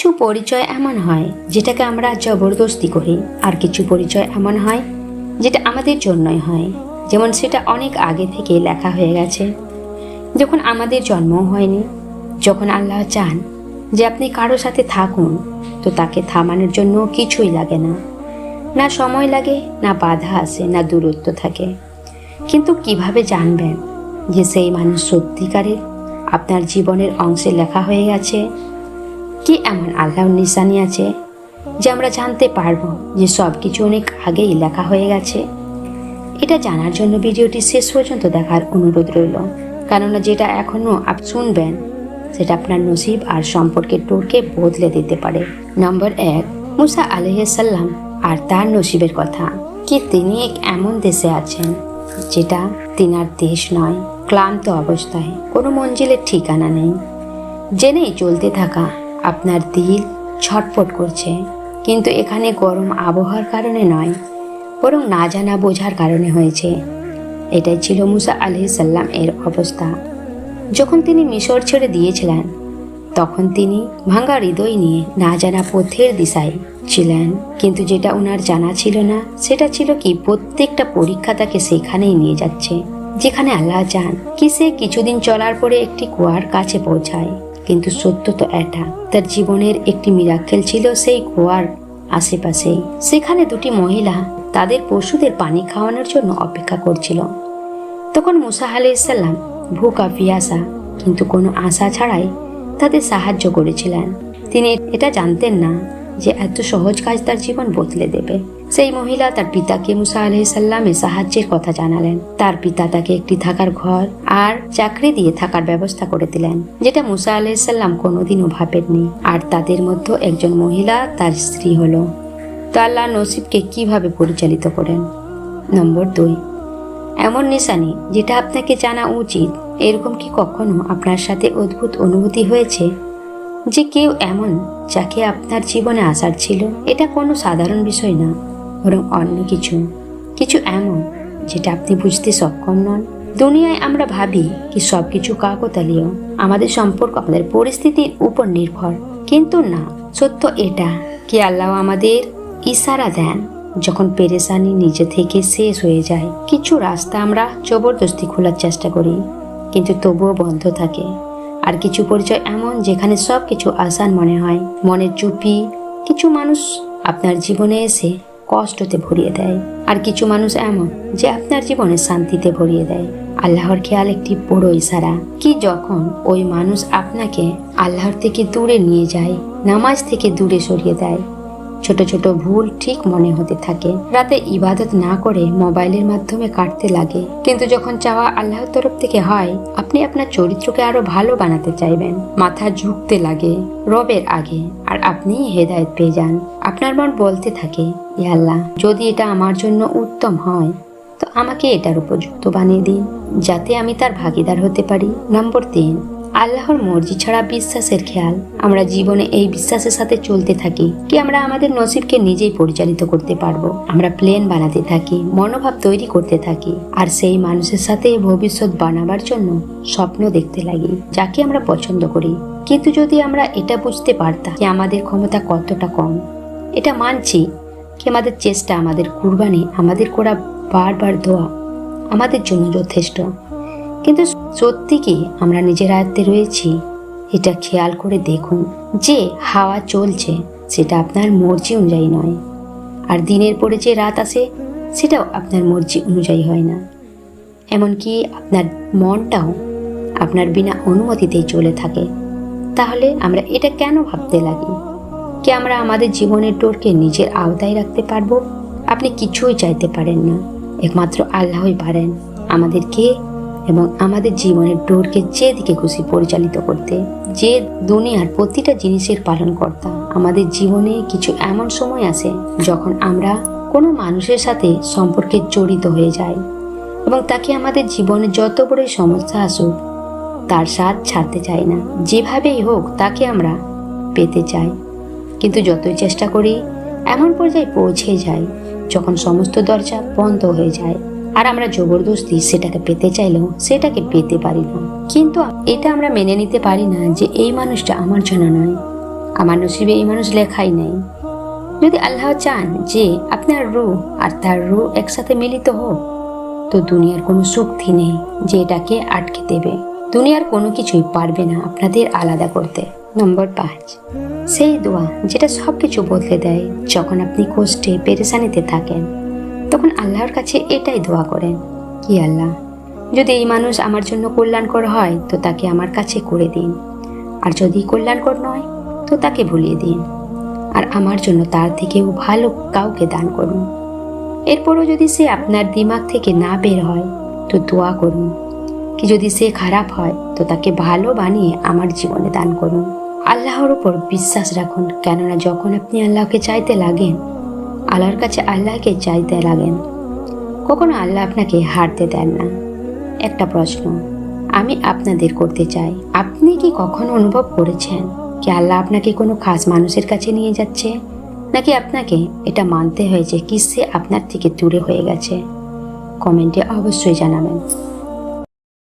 কিছু পরিচয় এমন হয় যেটাকে আমরা জবরদস্তি করি, আর কিছু পরিচয় এমন হয় যেটা আমাদের জন্যই হয়। যেমন সেটা অনেক আগে থেকে লেখা হয়ে গেছে। যখন আমাদের জন্ম হয়নি, যখন আল্লাহ চান যে আপনি কারও সাথে থাকুন, তো তাকে থামানোর জন্য কিছুই লাগে না। না সময় লাগে, না বাধা আসে, না দূরত্ব থাকে। কিন্তু কীভাবে জানবেন যে সেই মানুষ সত্যিকারের, আপনার জীবনের অংশে লেখা হয়ে গেছে? কি এমন আল্লাহর নিশানি আছে যে আমরা জানতে পারব যে সব কিছু অনেক আগেই লেখা হয়ে গেছে। এটা জানার জন্য ভিডিওটি শেষ পর্যন্ত দেখার অনুরোধ রইল। কেননা যেটা এখনও আপ শুনবেন, সেটা আপনার নসিব আর সম্পর্কের টোরকে বদলে দিতে পারে। নম্বর এক, মুসা আলহাম আর তার নসিবের কথা। কি তিনি এক এমন দেশে আছেন যেটা তিনার দেশ নয়, ক্লান্ত অবস্থায়, কোনো মঞ্জিলের ঠিকানা নেই। জেনেই চলতে থাকা আপনার দিল ছটফট করছে। কিন্তু এখানে গরম আবহাওয়ার কারণে নয়, বরং না জানা বোঝার কারণে হয়েছে। এটাই ছিল মুসা আলি সাল্লাম এর অবস্থা। যখন তিনি মিশর ছেড়ে দিয়েছিলেন, তখন তিনি ভাঙ্গা হৃদয় নিয়ে না জানা পথের দিশায় ছিলেন। কিন্তু যেটা ওনার জানা ছিল না, সেটা ছিল কি প্রত্যেকটা পরীক্ষা তাকে সেখানেই নিয়ে যাচ্ছে, যেখানে আল্লাহ চান কি সে কিছুদিন চলার পরে একটি কুয়ার কাছে পৌঁছায়। কিন্তু সত্য তো এটা। তার জীবনের একটি মিরাক্কেল ছিল সেই কুয়ার আশেপাশেই। সেখানে দুটি মহিলা তাদের পশুদের পানি খাওয়ানোর জন্য অপেক্ষা করছিল। তখন মুসা আলাইসাল্লাম ভুকা পিয়াসা কিন্তু কোনো আশা ছাড়াই তাদের সাহায্য করেছিলেন। তিনি এটা জানতেন না যে এত সহজ কাজ তার জীবন বদলে দেবে। সেই মহিলা তার পিতাকে মুসা আলহিসাল্লামের সাহায্যের কথা জানালেন। তার পিতা তাকে একটি থাকার ঘর আর চাকরি দিয়ে থাকার ব্যবস্থা করে দিলেন, যেটা মুসা আলহিসাল্লাম কোনোদিনও ভাবেননি। আর তাদের মধ্যে একজন মহিলা তার স্ত্রী হল। তো আল্লাহ নসিবকে কীভাবে পরিচালিত করেন? নম্বর দুই। এমন নিশানি যেটা আপনাকে জানা উচিত, এরকম কি কখনো আপনার সাথে অদ্ভুত অনুভূতি হয়েছে? যে কেউ এমন যাকে আপনার জীবনে আসার ছিল, এটা কোনো সাধারণ বিষয় না। বরং অন্য কিছু। কিছু এমন, যেটা আপনি বুঝতে সক্ষম নন। দুনিয়ায় আমরা ভাবি কি সব কিছু কাকতালীয়। আমাদের সম্পর্ক, আমাদের পরিস্থিতির উপর নির্ভর। কিন্তু না, সত্য এটা কি আল্লাহ আমাদের ইশারা দেন, যখন পেরেশানি নিজে থেকে শেষ হয়ে যায়। কিছু রাস্তা আমরা জবরদস্তি খোলার চেষ্টা করি, কিন্তু তবুও বন্ধ থাকে। আর কিছু পরিচয় এমন, যেখানে সব কিছু আসান মনে হয়। মনের চুপি, কিছু মানুষ আপনার জীবনে এসে কষ্টতে ভরিয়ে দেয়। আর কিছু মানুষ এমন যে আপনার জীবনে শান্তিতে ভরিয়ে দেয়। আল্লাহর খেয়াল একটি বড় ইশারা কি যখন ওই মানুষ আপনাকে আল্লাহর থেকে দূরে নিয়ে যায়, নামাজ থেকে দূরে সরিয়ে দেয় ছোট ছোট ভুল ঠিক মনে হতে থাকে। রাতে ইবাদত না করে মোবাইলের মাধ্যমে কাটতে লাগে। কিন্তু যখন চাওয়া আল্লাহর তরফ থেকে হয়, আপনি আপনার চরিত্রকে আরও ভালো বানাতে চাইবেন। মাথা ঝুঁকতে লাগে রবের আগে। আর আপনি হেদায়ত পেয়ে যান। আপনার মন বলতে থাকে "ই আল্লাহ, যদি এটা আমার জন্য উত্তম হয়, তো আমাকে এটার উপযুক্ত বানিয়ে দিন, যাতে আমি তার ভাগিদার হতে পারি। নম্বর তিন আল্লাহর মর্জি ছাড়া বিশ্বাসের খেয়াল। আমরা জীবনে এই বিশ্বাসের সাথে চলতে থাকি কি আমরা আমাদের নসিবকে নিজেই পরিচালিত করতে পারব? আমরা প্লেন বানাতে থাকি, মনোভাব তৈরি করতে থাকি, আর সেই মানুষের সাথে ভবিষ্যৎ বানাবার জন্য স্বপ্ন দেখতে লাগি, যাকে আমরা পছন্দ করি। কিন্তু যদি আমরা এটা বুঝতে পারতাম যে আমাদের ক্ষমতা কতটা কম, এটা মানছি কি আমাদের চেষ্টা, আমাদের কুরবানি, আমাদের করা বারবার দোয়া আমাদের জন্য যথেষ্ট। কিন্তু সত্যি কি আমরা নিজের আয়ত্তে রয়েছি? এটা খেয়াল করে দেখুন যে হাওয়া চলছে, সেটা আপনার মর্জি অনুযায়ী নয়। আর দিনের পরে যে রাত আসে, সেটাও আপনার মর্জি অনুযায়ী হয় না। এমনকি আপনার মনটাও আপনার বিনা অনুমতিতেই চলে থাকে। তাহলে আমরা এটা কেন ভাবতে লাগি? কি আমরা আমাদের জীবনের ডোরকে নিজের আওতায় রাখতে পারব? আপনি কিছুই চাইতে পারেন না। একমাত্র আল্লাহই পারেন। আমাদেরকে এবং আমাদের জীবনের ডোরকে যেদিকে খুশি পরিচালিত করতে, যে দুনিয়ার প্রতিটা জিনিসের পালন কর্তা আমাদের জীবনে কিছু এমন সময় আসে যখন আমরা কোনো মানুষের সাথে সম্পর্কে জড়িত হয়ে যাই এবং তাকে আমাদের জীবনে যত বড়ই সমস্যা আসুক, তার স্বাদ ছাড়তে চাই না। যেভাবেই হোক, তাকে আমরা পেতে চাই। কিন্তু যতই চেষ্টা করি, এমন পর্যায়ে পৌঁছে যাই যখন সমস্ত দরজা বন্ধ হয়ে যায়। আর আমরা জবরদস্তি সেটাকে পেতে চাইলেও সেটাকে পেতে পারি না। কিন্তু এটা আমরা মেনে নিতে পারি না যে এই মানুষটা আমার জন্য নয়। আমার নসিবে এই মানুষ লেখাই নাই। যদি আল্লাহ চান যে আপনার রু আর তার রু একসাথে মিলিত হোক, তো দুনিয়ার কোনো শক্তি নেই যে এটাকে আটকে দেবে। দুনিয়ার কোনো কিছুই পারবে না আপনাদের আলাদা করতে। নম্বর পাঁচ, সেই দোয়া যেটা সব কিছু বদলে দেয় যখন আপনি কষ্টে পেরেশানিতে থাকেন। তখন আল্লাহর কাছে এটাই দোয়া করেন কি আল্লাহ, যদি এই মানুষ আমার জন্য কল্যাণকর হয়, তো তাকে আমার কাছে করে দিন। আর যদি কল্যাণকর নয়, তো তাকে ভুলিয়ে দিন। আর আমার জন্য তার থেকেও ভালো কাউকে দান করুন। এরপরও যদি সে আপনার দিমাগ থেকে না বের হয়, তো দোয়া করুন। কি যদি সে খারাপ হয়, তো তাকে ভালো বানিয়ে আমার জীবনে দান করুন। আল্লাহর উপর বিশ্বাস রাখুন, কেননা যখন আপনি আল্লাহকে চাইতে লাগেন আল্লাহর কাছে আল্লাহকে চাইতে লাগেন। কখনো আল্লাহ আপনাকে হারতে দেন না। একটা প্রশ্ন, আমি আপনাদের করতে চাই। আপনি কি কখনো অনুভব করেছেন কি আল্লাহ আপনাকে কোনো খাস মানুষের কাছে নিয়ে যাচ্ছে? নাকি আপনাকে এটা মানতে হয়েছে কি সে আপনার থেকে দূরে হয়ে গেছে? কমেন্টে অবশ্যই জানাবেন।